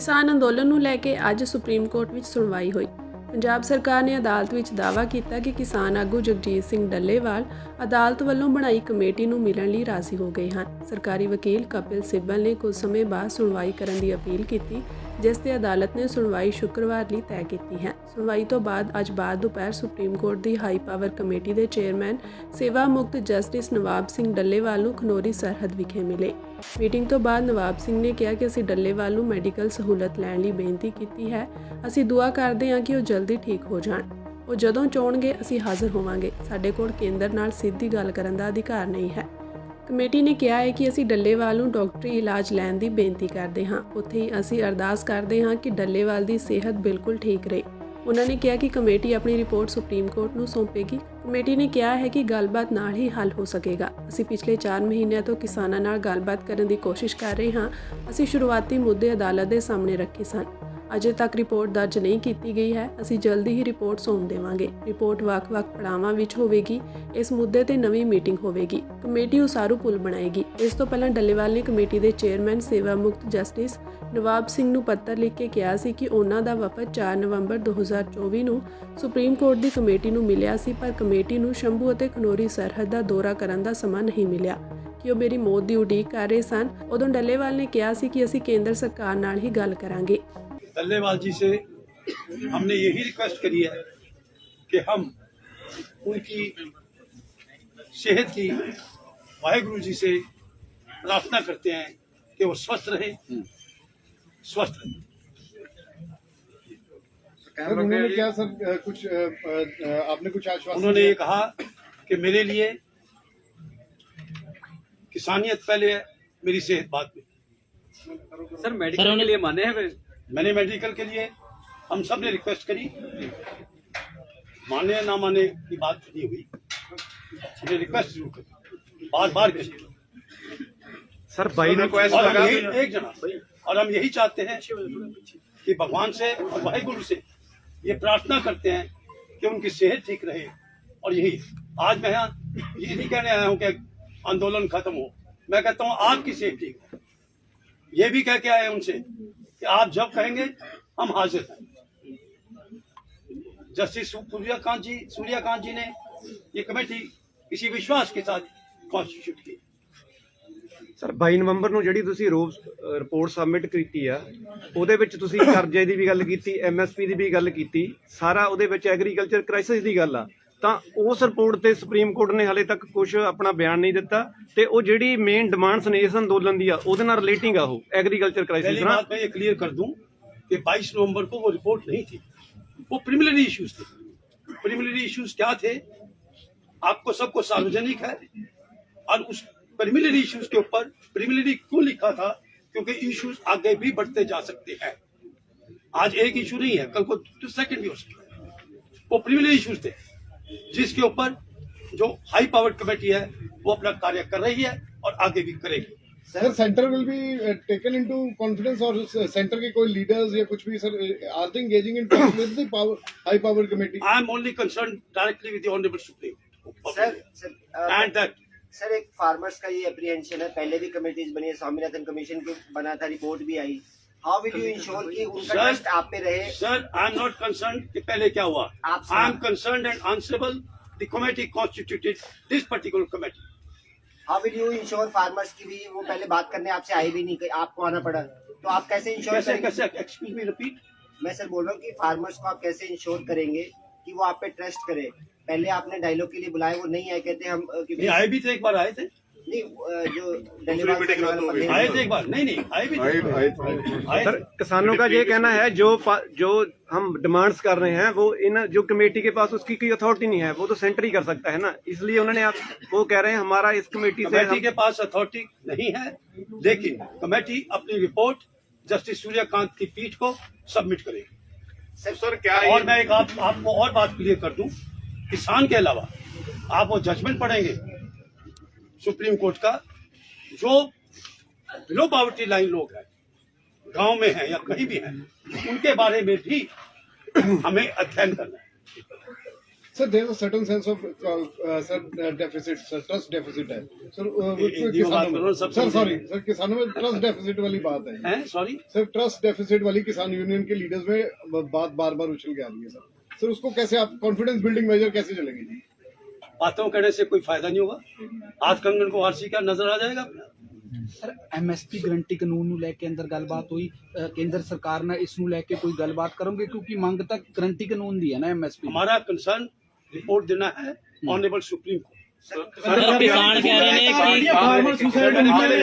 ਕਿਸਾਨ ਅੰਦੋਲਨ ਨੂੰ ਲੈ ਕੇ ਅੱਜ ਸੁਪਰੀਮ ਕੋਰਟ ਵਿੱਚ ਸੁਣਵਾਈ ਹੋਈ ਪੰਜਾਬ ਸਰਕਾਰ ਨੇ ਅਦਾਲਤ ਵਿੱਚ ਦਾਅਵਾ ਕੀਤਾ ਕਿ ਕਿਸਾਨ ਆਗੂ ਜਗਜੀਤ ਸਿੰਘ ਡੱਲੇਵਾਲ ਅਦਾਲਤ ਵੱਲੋਂ ਬਣਾਈ ਕਮੇਟੀ ਨੂੰ ਮਿਲਣ ਲਈ ਰਾਜ਼ੀ ਹੋ ਗਏ ਹਨ ਸਰਕਾਰੀ ਵਕੀਲ ਕਪਿਲ ਸਿੱਬਲ ਨੇ ਕੁਝ ਸਮੇਂ ਬਾਅਦ ਸੁਣਵਾਈ ਕਰਨ ਦੀ ਅਪੀਲ ਕੀਤੀ ਜਿਸ ਤੇ ਅਦਾਲਤ ਨੇ ਸੁਣਵਾਈ ਸ਼ੁੱਕਰਵਾਰ ਲਈ ਤੈਅ ਕੀਤੀ ਹੈ ਸੁਣਵਾਈ ਤੋਂ ਬਾਅਦ ਅੱਜ ਬਾਅਦ ਦੁਪਹਿਰ ਸੁਪਰੀਮ ਕੋਰਟ ਦੀ ਹਾਈ ਪਾਵਰ ਕਮੇਟੀ ਦੇ ਚੇਅਰਮੈਨ ਸੇਵਾ ਮੁਕਤ ਜਸਟਿਸ ਨਵਾਬ ਸਿੰਘ ਡੱਲੇਵਾਲ ਨੂੰ ਖਨੋਰੀ ਸਰਹੱਦ ਵਿਖੇ ਮਿਲੇ ਮੀਟਿੰਗ ਤੋਂ ਬਾਅਦ ਨਵਾਬ ਸਿੰਘ ਨੇ ਕਿਹਾ ਕਿ ਅਸੀਂ ਡੱਲੇਵਾਲ ਨੂੰ ਮੈਡੀਕਲ ਸਹੂਲਤ ਲੈਣ ਲਈ ਬੇਨਤੀ ਕੀਤੀ ਹੈ ਅਸੀਂ ਦੁਆ ਕਰਦੇ ਹਾਂ ਕਿ ਉਹ ਜਲਦੀ ਠੀਕ ਹੋ ਜਾਣ ਉਹ ਜਦੋਂ ਚਾਹਣਗੇ ਅਸੀਂ ਹਾਜ਼ਰ ਹੋਵਾਂਗੇ ਸਾਡੇ ਕੋਲ ਕੇਂਦਰ ਨਾਲ ਸਿੱਧੀ ਗੱਲ ਕਰਨ ਦਾ ਅਧਿਕਾਰ ਨਹੀਂ ਹੈ ਕਮੇਟੀ ਨੇ ਕਿਹਾ ਹੈ ਕਿ ਅਸੀਂ ਡੱਲੇਵਾਲ ਨੂੰ ਡਾਕਟਰੀ ਇਲਾਜ ਲੈਣ ਦੀ ਬੇਨਤੀ ਕਰਦੇ ਹਾਂ ਉੱਥੇ ਹੀ ਅਸੀਂ ਅਰਦਾਸ ਕਰਦੇ ਹਾਂ ਕਿ ਡੱਲੇਵਾਲ ਦੀ ਸਿਹਤ ਬਿਲਕੁਲ ਠੀਕ ਰਹੇ ਉਹਨਾਂ ਨੇ ਕਿਹਾ ਕਿ ਕਮੇਟੀ ਆਪਣੀ ਰਿਪੋਰਟ ਸੁਪਰੀਮ ਕੋਰਟ ਨੂੰ ਸੌਂਪੇਗੀ ਕਮੇਟੀ ਨੇ ਕਿਹਾ ਹੈ ਕਿ ਗੱਲਬਾਤ ਨਾਲ ਹੀ ਹੱਲ ਹੋ ਸਕੇਗਾ ਅਸੀਂ ਪਿਛਲੇ 4 ਮਹੀਨਿਆਂ ਤੋਂ ਕਿਸਾਨਾਂ ਨਾਲ ਗੱਲਬਾਤ ਕਰਨ ਦੀ ਕੋਸ਼ਿਸ਼ ਕਰ ਰਹੇ ਹਾਂ ਅਸੀਂ ਸ਼ੁਰੂਆਤੀ ਮੁੱਦੇ ਅਦਾਲਤ ਦੇ ਸਾਹਮਣੇ ਰੱਖੇ ਸਨ ਅਜੇ ਤੱਕ ਰਿਪੋਰਟ ਦਰਜ ਨਹੀਂ ਕੀਤੀ ਗਈ ਹੈ ਅਸੀਂ ਜਲਦੀ ਹੀ ਰਿਪੋਰਟ ਸੌਂਪ ਦੇਵਾਂਗੇ ਰਿਪੋਰਟ ਵੱਖ-ਵੱਖ ਪੜਾਵਾਂ ਵਿੱਚ ਹੋਵੇਗੀ ਇਸ ਮੁੱਦੇ ਤੇ ਨਵੀਂ ਮੀਟਿੰਗ ਹੋਵੇਗੀ ਕਮੇਟੀ ਉਸਾਰੂ ਪੁਲ ਬਣਾਏਗੀ ਇਸ ਤੋਂ ਪਹਿਲਾਂ ਡੱਲੇਵਾਲ ਨੇ ਕਮੇਟੀ ਦੇ ਚੇਅਰਮੈਨ ਸੇਵਾ ਮੁਕਤ ਜਸਟਿਸ ਨਵਾਬ ਸਿੰਘ ਨੂੰ ਪੱਤਰ ਲਿਖ ਕੇ ਕਿਹਾ ਸੀ ਕਿ ਉਹਨਾਂ ਦਾ ਵਫਦ 4 ਨਵੰਬਰ 2024 ਨੂੰ ਸੁਪਰੀਮ ਕੋਰਟ ਦੀ ਕਮੇਟੀ ਨੂੰ ਮਿਲਿਆ ਸੀ ਪਰ ਕਮੇਟੀ ਨੂੰ ਸ਼ੰਭੂ ਅਤੇ ਖਨੋਰੀ ਸਰਹੱਦ ਦਾ ਦੌਰਾ ਕਰਨ ਦਾ ਸਮਾਂ ਨਹੀਂ ਮਿਲਿਆ ਕਿ ਉਹ ਮੇਰੀ ਮੌਤ ਦੀ ਉਡੀਕ ਕਰ ਰਹੇ ਸਨ ਉਦੋਂ ਡੱਲੇਵਾਲ ਨੇ ਕਿਹਾ ਸੀ ਕਿ ਅਸੀਂ ਕੇਂਦਰ ਸਰਕਾਰ ਨਾਲ ਹੀ ਗੱਲ ਕਰਾਂਗੇ तल्लेवाल जी से हमने यही रिक्वेस्ट करी है कि हम उनकी सेहत की वाहेगुरु जी से प्रार्थना करते हैं कि वो स्वस्थ रहे हम्म। स्वस्थ रहे उन्होंने क्या सर कुछ आपने कुछ आश्वासन उन्होंने ये कहा कि मेरे लिए किसानियत पहले है मेरी सेहत बाद में सर मेडिकल के लिए माने हैं मैंने मेडिकल के लिए हम सब ने रिक्वेस्ट करी माने ना माने की बात नहीं हुई हमने रिक्वेस्ट जरूर करी बार बार करी सर भाई ने ऐसा लगा एक जना और हम यही चाहते हैं कि भगवान से और भाई गुरु से ये प्रार्थना करते हैं कि उनकी सेहत ठीक रहे और यही आज मैं यहाँ ये नहीं कहने आया हूँ कि आंदोलन खत्म हो मैं कहता हूँ आपकी सेहत ठीक हो ये भी कह के आए उनसे कि आप जब कहेंगे हम हाजिर हैं जस्टिस सूर्यकांत जी सूर्यकांत जी ने ये कमेटी किसी विश्वास के साथ ਕਨਸਟੀਟਿਊਟ की ਸਰ 22 ਨਵੰਬਰ ਨੂੰ ਜਿਹੜੀ ਤੁਸੀਂ ਰੋਬ ਰਿਪੋਰਟ ਸਬਮਿਟ ਕੀਤੀ ਆ ਉਹਦੇ ਵਿੱਚ ਤੁਸੀਂ ਕਰਜ਼ੇ ਦੀ ਵੀ ਗੱਲ ਕੀਤੀ ਐਮਐਸਪੀ ਦੀ ਵੀ ਗੱਲ ਕੀਤੀ ਸਾਰਾ ਉਹਦੇ ਵਿੱਚ ਐਗਰੀਕਲਚਰ ਕ੍ਰਾਈਸਿਸ ਦੀ ਗੱਲ ਆ ਤਾਂ ਉਸ ਰਿਪੋਰਟ ਤੇ ਸੁਪਰੀਮ ਕੋਰਟ ਨੇ ਹਲੇ ਤੱਕ ਕੁਝ ਆਪਣਾ ਬਿਆਨ ਨਹੀਂ ਦਿੱਤਾ ਤੇ ਉਹ ਜਿਹੜੀ ਮੇਨ ਡਿਮਾਂਡਸ ਨੇ ਇਸ ਅੰਦੋਲਨ ਦੀ ਆ ਉਹਦੇ ਨਾਲ ਰਿਲੇਟਿੰਗ ਆ ਉਹ ਐਗਰੀਕਲਚਰ ਕ੍ਰਾਈਸਿਸ ਨਾਲ ਮੈਂ ਇਹ ਕਲੀਅਰ ਕਰ ਦੂੰ ਕਿ 22 ਨਵੰਬਰ ਕੋ ਉਹ ਰਿਪੋਰਟ ਨਹੀਂ ਥੀ ਉਹ ਪ੍ਰੀਮਿਲਰੀ ਇਸ਼ੂਸ ਸੀ ਪ੍ਰੀਮਿਲਰੀ ਇਸ਼ੂਸ ਕੀ ਥੇ ਆਪਕੋ ਸਭ ਕੋ ਸਾਰਵਜਨਿਕ ਹੈ ਔਰ ਉਸ ਪ੍ਰੀਮਿਲਰੀ ਇਸ਼ੂਸ ਕੇ ਉੱਪਰ ਪ੍ਰੀਮਿਲਰੀ ਕੋ ਲਿਖਾ ਥਾ ਕਿਉਂਕਿ ਇਸ਼ੂਸ ਅੱਗੇ ਵੀ ਵੱਧਤੇ ਜਾ ਸਕਤੇ ਹੈ ਅੱਜ ਇੱਕ ਇਸ਼ੂ ਨਹੀਂ ਹੈ ਕੱਲ ਕੋ ਸੈਕੰਡ ਵੀ ਹੋ ਸਕਦਾ ਉਹ ਪ੍ਰੀਮਿਲਰੀ ਇਸ਼ੂਸ ਤੇ जिसके ऊपर जो हाई पावर कमेटी है वो अपना कार्य कर रही है और आगे भी करेगी sir centre will be taken into confidence और सेंटर uh, के कोई लीडर्स या कुछ भी sir are they engaging in with the power high power committee I am only concern directly with the honourable supreme sir sir and that sir एक farmers का ये apprehension है पहले भी कमेटीज बनी है स्वामीनाथन कमीशन की बना था रिपोर्ट भी आई हाउ विल यू इंश्योर उनका आप पे रहे sir I am not concern कि पहले क्या हुआ I am concern and answerable the committee constituted this particular committee how will you ensure farmers की भी वो पहले बात करने आपसे आई भी नहीं आपको आना पड़ा तो आप कैसे इंश्योर कैसे कैसे एक्सक्यूज मी रिपीट मैं सर बोल रहा हूँ कि फार्मर्स को आप कैसे इंश्योर करेंगे कि वो आप पे ट्रस्ट करे पहले आपने डायलॉग के लिए बुलाया वो नहीं आए कहते हम आए भी थे एक बार आए थे किसानों का ये कहना है जो जो हम डिमांड्स कर रहे हैं वो इन जो कमेटी के पास उसकी कोई अथॉरिटी नहीं है वो तो सेंटर ही कर सकता है ना इसलिए उन्होंने आप वो कह रहे हैं हमारा इस कमेटी से कमेटी के पास अथॉरिटी नहीं है लेकिन कमेटी अपनी रिपोर्ट जस्टिस सूर्यकांत की पीठ को सबमिट करेगी सर सर क्या और मैं एक आपको और बात क्लियर कर दू किसान के अलावा आप वो जजमेंट पढ़ेंगे सुप्रीम कोर्ट का जो बिलो पावर्टी लाइन लोग हैं गांव में हैं या कहीं भी हैं उनके बारे में भी हमें अध्ययन करना है सर uh, uh, uh, है. किसानों में, वाली बात है. वाली किसान यूनियन के लीडर्स में बात बार-बार उछल के आ रही है, उसको कैसे आप कॉन्फिडेंस बिल्डिंग मेजर कैसे चलेंगे जी? बातों करने से कोई फायदा नहीं होगा आज कंगन को आरसी का नजर आ जाएगा ਸਰ ਐਮਐਸਪੀ ਗਰੰਟੀ ਕਾਨੂੰਨ ਨੂੰ ਲੈ ਕੇ ਅੰਦਰ ਗੱਲਬਾਤ ਹੋਈ ਅ, ਕੇਂਦਰ ਸਰਕਾਰ ਨਾਲ ਇਸ ਨੂੰ ਲੈ ਕੇ ਕੋਈ ਗੱਲਬਾਤ ਕਰੋਗੇ ਕਿਉਂਕਿ ਮੰਗ ਤਾਂ ਗਰੰਟੀ ਕਾਨੂੰਨ ਦੀ ਹੈ ਨਾ ਐਮਐਸਪੀ ہمارا कंसर्न रिपोर्ट देना है ऑनरेबल सुप्रीम कोर्ट ਸਰ ਕਿਸਾਨ ਕਹਿ ਰਹੇ ਨੇ ਕਿ फार्मर सुसाइड में निकले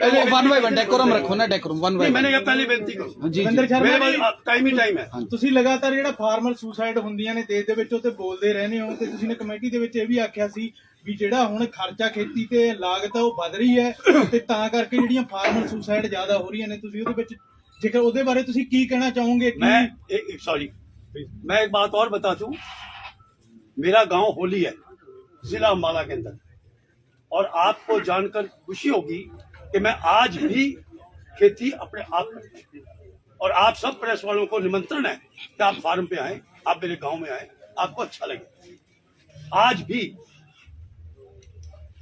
पहले वन बाय वन डेकोरम रखो ना डेकोरम वन ਬਾਈ ਬਾਈ मैंने कहा पहले बेनती करो ਜੀ ਜੀ। ਅੰਦਰ मेरे पास टाइम ही टाइम है ਤੁਸੀਂ ਲਗਾਤਾਰ ਜਿਹੜਾ ਫਾਰਮਰ ਸੁਸਾਈਡ ਹੁੰਦੀਆਂ ਨੇ ਦੇਸ਼ ਦੇ ਵਿੱਚ ਉਹ ਤੇ ਬੋਲਦੇ ਰਹਿੰਦੇ ਹੋ ਤੇ ਤੁਸੀਂ ਨੇ ਕਮੇਟੀ ਦੇ ਵਿੱਚ ਇਹ ਵੀ ਆਖਿਆ ਸੀ ਵੀ ਜਿਹੜਾ ਹੁਣ ਖਰਚਾ ਖੇਤੀ ਤੇ ਲਾਗਤ ਆ ਉਹ ਵੱਧ ਰਹੀ ਹੈ ਤੇ ਤਾਂ ਕਰਕੇ ਜਿਹੜੀਆਂ ਫਾਰਮਰ ਸੁਸਾਈਡ ਜ਼ਿਆਦਾ ਹੋ ਰਹੀਆਂ ਨੇ ਤੁਸੀਂ ਉਹਦੇ ਵਿੱਚ ਜੇਕਰ ਉਹਦੇ ਬਾਰੇ ਤੁਸੀਂ ਕੀ ਕਹਿਣਾ ਚਾਹੋਗੇ ਕਿ ਮੈਂ ਸੌਰੀ ਮੈਂ ਇੱਕ ਬਾਤ ਹੋਰ ਬਤਾ ਦੂੰ ਮੇਰਾ मेरा ਹੋਲੀ ਹੈ जिला अम्बाला के अंदर और आपको जानकर खुशी होगी कि मैं आज भी खेती अपने आप में और आप सब प्रेस वालों को निमंत्रण है कि आप फार्म पे आए आप मेरे गांव में आए आपको अच्छा लगे आज भी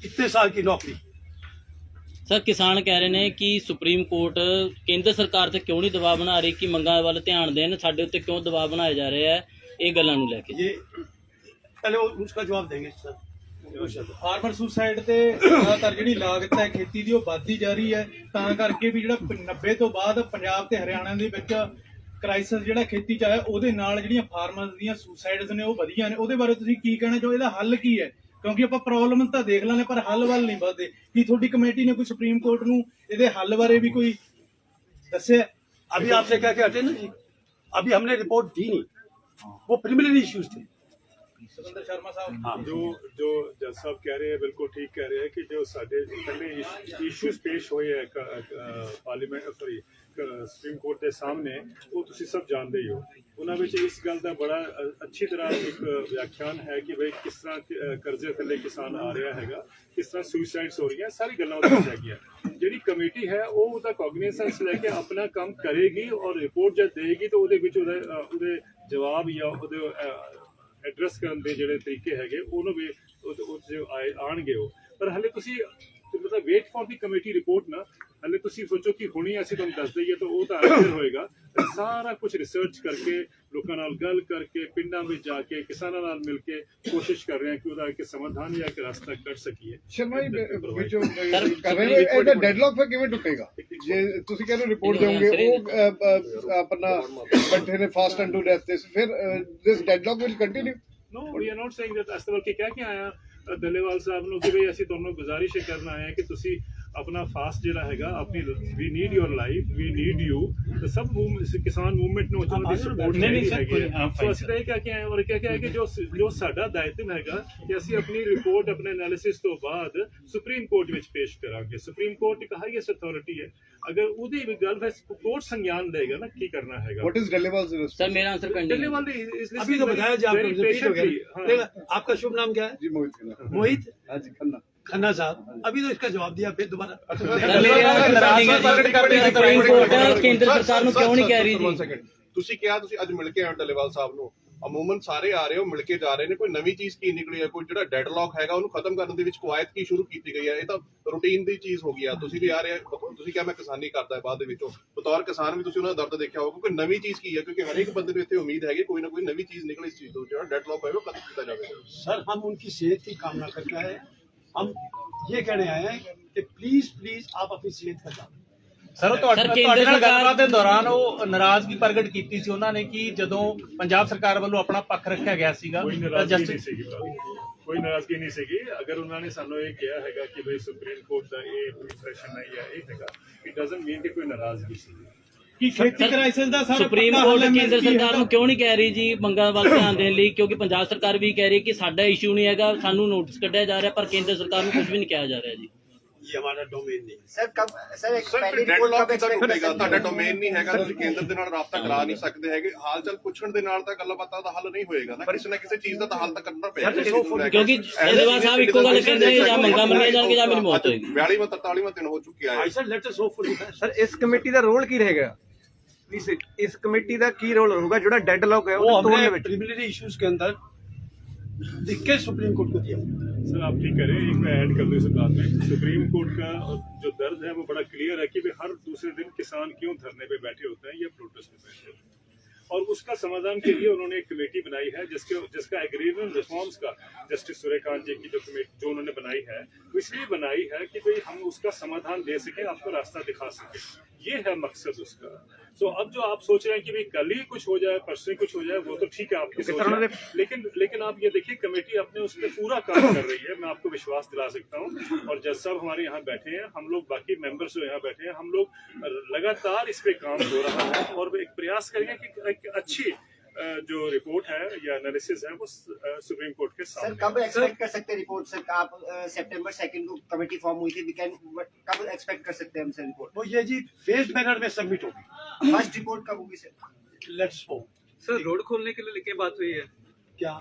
इतने साल की नौकरी ਸਰ ਕਿਸਾਨ ਕਹਿ ਰਹੇ ਨੇ ਕਿ ਸੁਪਰੀਮ ਕੋਰਟ ਕੇਂਦਰ ਸਰਕਾਰ ਤੇ ਕਿਉਂ ਨਹੀਂ ਦਬਾਅ ਬਣਾ ਰਹੀ ਕਿ ਮੰਗਾਂ ਵੱਲ ਧਿਆਨ ਦੇਣ ਸਾਡੇ ਉੱਤੇ ਕਿਉਂ ਦਬਾਅ ਬਣਾਇਆ ਜਾ ਰਿਹਾ ਹੈ ਇਹ ਗੱਲਾਂ ਨੂੰ ਲੈ ਕੇ ये पहले वो उसका जवाब देंगे सर ਫਾਰਮਰ ਸੁਸਾਇਡ ਤੇ ਜ਼ਿਆਦਾਤਰ ਜਿਹੜੀ ਲਾਗਤ ਹੈ ਖੇਤੀ ਦੀ ਉਹ ਵੱਧਦੀ ਜਾ ਰਹੀ ਹੈ ਤਾਂ ਕਰਕੇ ਵੀ ਜਿਹੜਾ 90 ਤੋਂ ਬਾਅਦ ਪੰਜਾਬ ਤੇ ਹਰਿਆਣਾ ਦੇ ਵਿੱਚ ਕ੍ਰਾਈਸਿਸ ਜਿਹੜਾ ਖੇਤੀ ਚ ਆਇਆ ਉਹਦੇ ਨਾਲ ਜਿਹੜੀਆਂ ਫਾਰਮਰਸ ਦੀਆਂ ਸੁਸਾਇਡਸ ਨੇ ਉਹ ਵਧੀਆਂ ਨੇ ਉਹਦੇ ਬਾਰੇ ਤੁਸੀਂ ਕੀ ਕਹਿਣਾ ਚਾਹੋ ਇਹਦਾ ਹੱਲ ਕੀ ਹੈ ਕਿਉਂਕਿ ਆਪਾਂ ਪ੍ਰੋਬਲਮ ਤਾਂ ਦੇਖ ਲਾਂਗੇ ਪਰ ਹੱਲ ਵੱਲ ਨਹੀਂ ਵਧਦੇ ਕੀ ਤੁਹਾਡੀ ਕਮੇਟੀ ਨੇ ਕੋਈ ਸੁਪਰੀਮ ਕੋਰਟ ਨੂੰ ਇਹਦੇ ਹੱਲ ਬਾਰੇ ਵੀ ਕੋਈ ਦੱਸਿਆ ਅਭੀ ਆਪਸੇ ਕਹਿ ਕੇ ਹਟੇ ਨਾ ਜੀ ਅਭੀ ਹਮਨੇ ਰਿਪੋਰਟ ਦੀ ਨਹੀਂ ਉਹ प्रिलिमिनरी ਇਸ਼ੂਸ ਥੇ ਸੁਖਿੰਦਰ ਸ਼ਰਮਾ ਸਾਹਿਬ ਜੋ ਜੋ ਜੱਜ ਸਾਹਿਬ ਕਹਿ ਰਹੇ ਹੈ ਬਿਲਕੁਲ ਠੀਕ ਕਹਿ ਰਹੇ ਹੈ ਕਿ ਜੋ ਸਾਡੇ ਪਹਿਲੇ ਇਸ਼ੂਸ ਪੇਸ਼ ਹੋਏ ਹੈ ਪਾਰਲੀਮੈਂਟ ਸੌਰੀ ਸੁਪਰੀਮ ਕੋਰਟ ਦੇ ਸਾਹਮਣੇ ਉਹ ਤੁਸੀਂ ਸਭ ਜਾਣਦੇ ਹੀ ਹੋ ਉਹਨਾਂ ਵਿੱਚ ਇਸ ਗੱਲ ਦਾ ਬੜਾ ਅੱਛੀ ਤਰ੍ਹਾਂ ਇੱਕ ਵਿਆਖਿਆਨ ਹੈ ਕਿ ਬਈ ਕਿਸ ਤਰ੍ਹਾਂ ਕਰਜ਼ੇ ਥੱਲੇ ਕਿਸਾਨ ਆ ਰਿਹਾ ਹੈਗਾ ਕਿਸ ਤਰ੍ਹਾਂ ਸੁਸਾਈਡਸ ਹੋ ਰਹੀਆਂ ਸਾਰੀ ਗੱਲਾਂ ਉਹਦੇ ਵਿੱਚ ਹੈਗੀਆਂ ਜਿਹੜੀ ਕਮੇਟੀ ਹੈ ਉਹ ਉਹਦਾ ਕੌਗਨਿਸੈਂਸ ਲੈ ਕੇ ਆਪਣਾ ਕੰਮ ਕਰੇਗੀ ਔਰ ਰਿਪੋਰਟ ਜਦ ਦੇਗੀ ਤਾਂ ਉਹਦੇ ਵਿੱਚ ਉਹਦੇ ਜਵਾਬ ਜਾਂ ਉਹਦੇ ਐਡਰੈਸ ਕਰਨ ਦੇ ਜਿਹੜੇ ਤਰੀਕੇ ਹੈਗੇ ਉਹਨੂੰ ਵੀ ਉਹ ਜੋ ਆਣਗੇ ਉਹ ਪਰ ਹਲੇ ਤੁਸੀਂ ਮਤਲਬ wait for the committee report ਨਾ ਹਲੇ ਤੁਸੀਂ ਸੋਚੋ ਕਿ ਹੁਣੀ ਅਸੀਂ ਤੁਹਾਨੂੰ ਦੱਸ ਦਈਏ ਤਾਂ ਉਹ ਤਾਂ ਅਰਜ਼ਰ ਹੋਏਗਾ ਸਾਰਾ ਕੁਝ ਰਿਸਰਚ ਕਰਕੇ ਲੋਕਾਂ ਨਾਲ ਗੱਲ ਕਰਕੇ ਪਿੰਡਾਂ ਵਿੱਚ ਜਾ ਕੇ ਕਿਸਾਨਾਂ ਨਾਲ ਮਿਲ ਕੇ ਕੋਸ਼ਿਸ਼ ਕਰ ਰਹੇ ਹਾਂ ਕਿ ਉਹਦਾ ਇੱਕ ਸਮਾਧਾਨ ਜਾਂ ਇੱਕ ਰਸਤਾ ਕੱਢ ਸਕੀਏ ਸ਼ਰਮਾ ਜੀ ਵਿੱਚੋਂ ਕਰ ਰਹੇ ਹੋ ਇਹਦਾ ਡੈਡਲੌਕ ਫਿਰ ਕਿਵੇਂ ਟੁੱਟੇਗਾ ਜੇ ਤੁਸੀਂ ਕਹਿੰਦੇ ਰਿਪੋਰਟ ਦੇਵੋਗੇ ਉਹ ਆਪਣਾ ਬੈਠੇ ਨੇ ਫਾਸਟ ਐਂਡ ਟੂ ਡੈਥ ਤੇ ਫਿਰ this deadlock will continue no we are not saying that ਅਸਤਵਲ ਕੇ ਕਹਿ ਕੇ ਆਇਆ ਦਲੇਵਾਲ ਸਾਹਿਬ ਨੂੰ ਕਿ ਵੀ ਅਸੀਂ ਤੁਹਾਨੂੰ ਗੁਜ਼ਾਰਿਸ਼ ਕਰਨਾ ਆਇਆ ਕਿ ਤੁਸੀਂ ਆਪਣਾ ਫਾਸਟ ਜਿਹੜਾ ਹੈਗਾ ਆਪਣੀ we need your life we need you ਸਭ ਕਿਸਾਨ ਮੂਵਮੈਂਟ ਨੂੰ ਉਹਨਾਂ ਦੀ ਸਪੋਰਟ ਨਹੀਂ ਨਹੀਂ ਸਰ ਕੋਈ ਸੋ ਅਸੀਂ ਤਾਂ ਇਹ ਕਹਿ ਕੇ ਆਏ ਔਰ ਕਹਿ ਕੇ ਆਏ ਕਿ ਜੋ ਜੋ ਸਾਡਾ ਦਾਇਤਵ ਹੈਗਾ ਕਿ ਅਸੀਂ ਆਪਣੀ ਰਿਪੋਰਟ ਆਪਣੇ ਐਨਾਲਿਸਿਸ ਤੋਂ ਬਾਅਦ ਸੁਪਰੀਮ ਕੋਰਟ ਵਿੱਚ ਪੇਸ਼ ਕਰਾਂਗੇ ਸੁਪਰੀਮ ਕੋਰਟ ਇੱਕ ਹਾਈਐਸਟ ਅਥਾਰਟੀ ਹੈ ਅਗਰ ਉਹਦੇ ਵੀ ਗੱਲ ਹੈ ਕੋਰਟ ਸੰਗਿਆਨ ਦੇਗਾ ਨਾ ਕੀ ਕਰਨਾ ਹੈਗਾ व्हाट इज डेलेवाल सर मेरा आंसर कंटिन्यू डेलेवाल इज अभी तो बताया जी आपको रिपीट हो गया आपका शुभ नाम क्या है ਮੋਹਿਤ मोहित मोहित हां जी खन्ना खन्ना साहब अभी तो इसका जवाब दिया फिर दोबारा ਕੇਂਦਰ ਸਰਕਾਰ ਨੂੰ ਕਿਉਂ ਨਹੀਂ ਕਹਿ ਰਹੀ ਜੀ ਤੁਸੀਂ ਕਿਹਾ ਤੁਸੀਂ ਅੱਜ ਮਿਲ ਕੇ ਆਏ ਡਲੇਵਾਲ ਸਾਹਿਬ ਨੂੰ ਅਮੂਮਨ ਸਾਰੇ ਆ ਰਹੇ ਹੋ ਮਿਲ ਕੇ ਜਾ ਰਹੇ ਨੇ ਕੋਈ ਨਵੀਂ ਚੀਜ਼ ਕੀ ਨਿਕਲੀ ਹੈ ਕੋਈ ਜਿਹੜਾ ਡੈਡਲੌਕ ਹੈਗਾ ਉਹਨੂੰ ਖਤਮ ਕਰਨ ਦੇ ਵਿੱਚ ਕਵਾਇਦ ਕੀ ਸ਼ੁਰੂ ਕੀਤੀ ਗਈ ਹੈ ਇਹ ਤਾਂ ਰੂਟੀਨ ਦੀ ਚੀਜ਼ ਹੋ ਗਈ ਆ ਤੁਸੀਂ ਵੀ ਆ ਰਹੇ ਹੋ, ਤੁਸੀਂ ਕਿਹਾ ਮੈਂ ਕਿਸਾਨੀ ਕਰਦਾ ਬਾਅਦ ਦੇ ਵਿੱਚੋਂ ਬਤੌਰ ਕਿਸਾਨ ਵੀ ਤੁਸੀਂ ਉਹਨਾਂ ਦਾ ਦਰਦ ਦੇਖਿਆ ਹੋਊਗਾ ਕੋਈ ਨਵੀਂ ਚੀਜ਼ ਕੀ ਹੈ ਕਿਉਂਕਿ ਹਰੇਕ ਬੰਦੇ ਨੂੰ ਇੱਥੇ ਉਮੀਦ ਹੈਗੀ ਕੋਈ ਨਾ ਕੋਈ ਨਵੀਂ ਚੀਜ਼ ਨਿਕਲੇ ਇਸ ਚੀਜ਼ ਤੋਂ ਜਿਹੜਾ ਡੈਡਲੌਕ ਹੈ ਉਹ ਖਤਮ ਕੀਤਾ ਸਰ ਹਮ हम ਦੀ ਸਿਹਤ ਦੀ ਕਾਮਨਾ ਕਰਦਾ ਹੈ हम ਇਹ ਕਹਨੇ ਆਏ हैं ਕਿ ਪਲੀਜ਼ ਪਲੀਜ਼ ਆਪ अपनी सेहत का ध्यान ਸਰ ਤੁਹਾਡੇ ਸਰ, ਤੁਹਾਡੇ ਨਾਲ ਗੱਲਬਾਤ ਦੇ ਦੌਰਾਨ ਉਹ ਨਰਾਜ਼ਗੀ ਪ੍ਰਗਟ ਕੀਤੀ ਸੀ ਉਹਨਾਂ ਨੇ ਕਿ ਜਦੋਂ ਪੰਜਾਬ ਸਰਕਾਰ ਵੱਲੋਂ ਆਪਣਾ ਪੱਖ ਰੱਖਿਆ ਗਿਆ ਸੀਗਾ ਤਾਂ ਜਸਟਿਸ ਕੋਈ ਨਰਾਜ਼ਗੀ ਨਹੀਂ ਸੀਗੀ ਅਗਰ ਉਹਨਾਂ ਨੇ ਸਾਨੂੰ ਇਹ ਕਿਹਾ ਹੈਗਾ ਕਿ ਬਈ ਸੁਪਰੀਮ ਕੋਰਟ ਦਾ ਇਹ ਪ੍ਰੈਸ਼ਨ ਹੈ ਜਾਂ ਇਹ ਹੈਗਾ ਇਟ ਡਸਨਟ ਮੀਨ ਕਿ ਕੋਈ ਨਰਾਜ਼ਗੀ ਸੀ ਕੀ ਖੇਤੀ ਕ੍ਰਾਈਸਿਸ ਦਾ ਸਰ ਸੁਪਰੀਮ ਕੋਰਟ ਕੇਂਦਰ ਸਰਕਾਰ ਨੂੰ ਕਿਉਂ ਨਹੀਂ ਕਹਿ ਰਹੀ ਜੀ ਮੰਗਾਂ ਵੱਲ ਧਿਆਨ ਦੇਣ ਲਈ ਕਿਉਂਕਿ ਪੰਜਾਬ ਸਰਕਾਰ ਵੀ ਕਹਿ ਰਹੀ ਕਿ ਸਾਡਾ ਇਸ਼ੂ ਨਹੀਂ ਹੈਗਾ ਸਾਨੂੰ ਨੋਟਿਸ ਕੱਢਿਆ ਜਾ ਰਿਹਾ ਪਰ ਕੇਂਦਰ ਸਰਕਾਰ ਨੂੰ ਕੁਝ ਵੀ ਨਹੀਂ ਕਿਹਾ ਜਾ ਰਿਹਾ ਜੀ ਇਹ ਹਮਾਰਾ ਡੋਮੇਨ ਨਹੀਂ ਸਰ ਸਰ ਐਕਸਪੈਂਡਿਡ ਕੋਲ ਕਬ ਐਕਸਪੈਂਡ ਕਰੇਗਾ ਤੁਹਾਡਾ ਡੋਮੇਨ ਨਹੀਂ ਹੈਗਾ ਤੁਸੀਂ ਕੇਂਦਰ ਦੇ ਨਾਲ ਰابطਾ ਕਰਾ ਨਹੀਂ ਸਕਦੇ ਹੈਗੇ ਹਾਲਚਲ ਪੁੱਛਣ ਦੇ ਨਾਲ ਤਾਂ ਗੱਲਬਾਤਾਂ ਦਾ ਹੱਲ ਨਹੀਂ ਹੋਏਗਾ ਕਿਸੇ ਚੀਜ਼ ਦਾ ਤਾਂ ਹੱਲ ਤਾਂ ਕਰਨਾ ਪਏਗਾ ਕਿਉਂਕਿ ਸਾਹਿਬ ਇੱਕੋ ਗੱਲ ਜਾਂ ਮੰਗਾ ਜਾਣਗੇ ਜਾਂ ਮੇਰੀ ਹੋਏਗੀ ਹੋ ਚੁੱਕਿਆ ਹੈ ਸਰ ਲੈਟਸ ਹੋਪ ਇਸ ਕਮੇਟੀ ਦਾ ਰੋਲ ਕੀ ਰਹੇਗਾ इस कमेटी का के सुप्रीम कोर्ट को दिया सर आप ठीक करें एक मैं ऐड कर इस बात में सुप्रीम कोर्ट का जो दर्द है वो बड़ा क्लियर है कि हर दूसरे दिन किसान क्यों धरने पे बैठे होते हैं या प्रोटेस्ट बैठे होते हैं और उसका समाधान के लिए उन्होंने एक कमेटी बनाई है जिसके जिसका एग्रीवियन रिफॉर्म्स का जस्टिस सूर्यकांत जी की जो कमेटी जो उन्होंने बनाई है वो इसलिए बनाई है कि भाई हम उसका समाधान दे सकें आपको रास्ता दिखा सकें ये है मकसद उसका सो so, अब जो आप सोच रहे हैं कि भाई कल ही कुछ हो जाए परसों कुछ हो जाए वो तो ठीक है आपके सोच रहे लेकिन लेकिन आप ये देखिए कमेटी अपने उस पर पूरा काम कर रही है मैं आपको विश्वास दिला सकता हूँ और जज साहब हमारे यहाँ बैठे हैं हम लोग बाकी मेंबर्स जो यहाँ बैठे हैं हम लोग लगातार इस पे काम हो रहा है और एक प्रयास करिए कि एक अच्छी जो रिपोर्ट है या एनालिसिस है वो सुप्रीम कोर्ट के सामने सर कब एक्सपेक्ट कर सकते हैं रिपोर्ट सर आप सितंबर सेकंड को कमेटी फॉर्म हुई थी वी कैन कब एक्सपेक्ट कर सकते हैं हम सर रिपोर्ट वो ये जी फेस्ड मैनर में सबमिट होगी फर्स्ट रिपोर्ट कब होगी sir let's hope sir road खोलने के लिए लेके बात हुई है क्या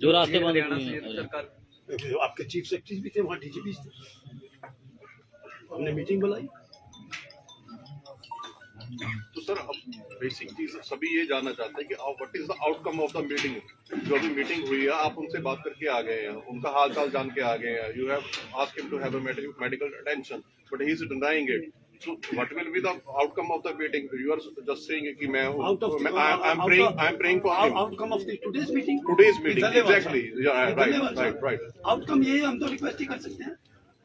जो रास्ते बंद हैं सरकार आपके चीफ सेक्रेटरी भी थे वहाँ डीजीपी थे हमने मीटिंग बुलाई तो सर हम बेसिकली सभी ये जानना चाहते हैं कि what is the outcome of the meeting जो अभी मीटिंग हुई है आप उनसे बात करके आ गए हैं उनका हाल चाल जान के आ गए हैं you have ask him to have a medical attention but he is denying it so what will be the outcome of the meeting you are just saying कि मैं I am praying I am praying for outcome of the today's meeting today's meeting exactly right right right outcome यही हम तो request ही कर सकते हैं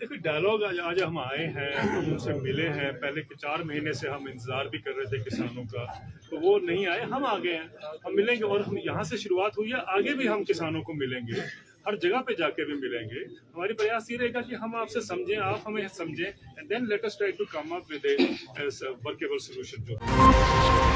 देखो dialogue आज आज हम आए हैं हम उनसे मिले हैं पहले के चार महीने से हम इंतज़ार भी कर रहे थे किसानों का तो वो नहीं आए हम आ गए हैं हम मिलेंगे और हम यहाँ से शुरुआत हुई है आगे भी हम किसानों को मिलेंगे हर जगह पे जाके भी मिलेंगे हमारी प्रयास ये रहेगा कि हम आपसे समझें आप हमें समझें and then let us try to come up with workable solution जो